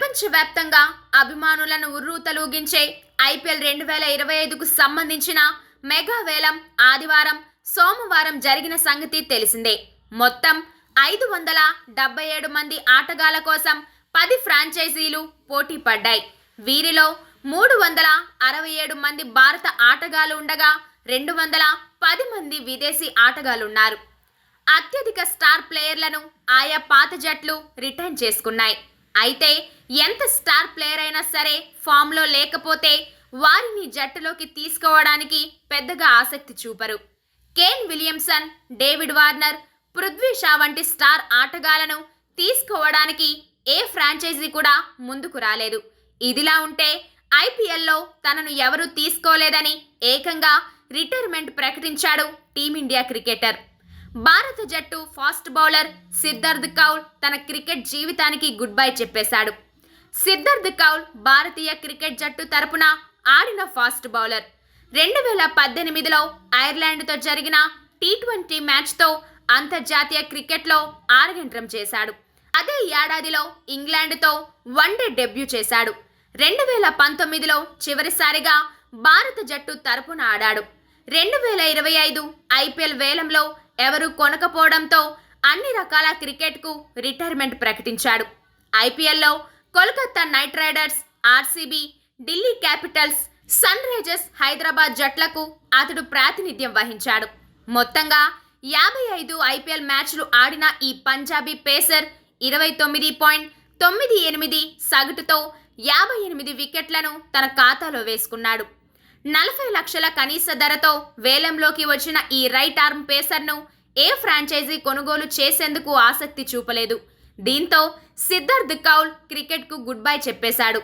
ప్రపంచవ్యాప్తంగా అభిమానులను ఉర్రూతలూగించే ఐపీఎల్ రెండు వేల ఇరవై ఐదుకు సంబంధించిన మెగా వేలం ఆదివారం సోమవారం జరిగిన సంగతి తెలిసిందే. మొత్తం ఐదు వందల డెబ్బై ఏడు మంది ఆటగాళ్ళ కోసం పది ఫ్రాంచైజీలు పోటీ పడ్డాయి. వీరిలో మూడు వందల అరవై ఏడు మంది భారత ఆటగాళ్ళు ఉండగా రెండు వందల పది మంది విదేశీ ఆటగాళ్ళున్నారు అత్యధిక స్టార్ ప్లేయర్లను ఆయా పాత జట్లు రిటర్న్ చేసుకున్నాయి. అయితే ఎంత స్టార్ ప్లేయర్ అయినా సరే ఫామ్లో లేకపోతే వారిని జట్టులోకి తీసుకోవడానికి పెద్దగా ఆసక్తి చూపరు. Kane Williamson David Warner Prithvi Shaw వంటి స్టార్ ఆటగాళ్ళను తీసుకోవడానికి ఏ ఫ్రాంచైజీ కూడా ముందుకు రాలేదు. ఇదిలా ఉంటే ఐపీఎల్లో తనను ఎవరూ తీసుకోలేదని ఏకంగా రిటైర్మెంట్ ప్రకటించాడు టీమిండియా క్రికెటర్. భారత జట్టు ఫాస్ట్ బౌలర్ సిద్ధార్థ్ కౌల్ తన క్రికెట్ జీవితానికి గుడ్ బై చెప్పేశాడు. సిద్ధార్థ్ కౌల్ భారతీయ క్రికెట్ జట్టు తరపున ఆడిన ఫాస్ట్ బౌలర్. రెండు వేల పద్దెనిమిదిలో ఐర్లాండ్తో జరిగిన టీ ట్వంటీ మ్యాచ్తో అంతర్జాతీయ క్రికెట్లో ఆరగంట్రం చేశాడు. అదే ఏడాదిలో ఇంగ్లాండ్తో వన్డే డెబ్యూ చేశాడు. రెండు వేల పంతొమ్మిదిలో చివరిసారిగా భారత జట్టు తరపున ఆడాడు. రెండు వేల ఇరవై ఐదు ఐపీఎల్ వేలంలో ఎవరూ కొనకపోవడంతో అన్ని రకాల క్రికెట్కు రిటైర్మెంట్ ప్రకటించాడు. ఐపీఎల్లో Kolkata Knight Riders RCB Delhi Capitals Sunrisers Hyderabad జట్లకు అతడు ప్రాతినిధ్యం వహించాడు. మొత్తంగా యాభై ఐదు ఐపీఎల్ మ్యాచ్లు ఆడిన ఈ పంజాబీ పేసర్ ఇరవై తొమ్మిది పాయింట్ తొమ్మిది ఎనిమిది సగటుతో యాభై ఎనిమిది వికెట్లను తన ఖాతాలో వేసుకున్నాడు. నలభై లక్షల కనీస ధరతో వేలంలోకి వచ్చిన ఈ రైట్ ఆర్మ్ పేసర్ను ఏ ఫ్రాంచైజీ కొనుగోలు చేసేందుకు ఆసక్తి చూపలేదు. దీంతో సిద్ధార్థ్ కౌల్ క్రికెట్కు గుడ్ బై చెప్పేశాడు.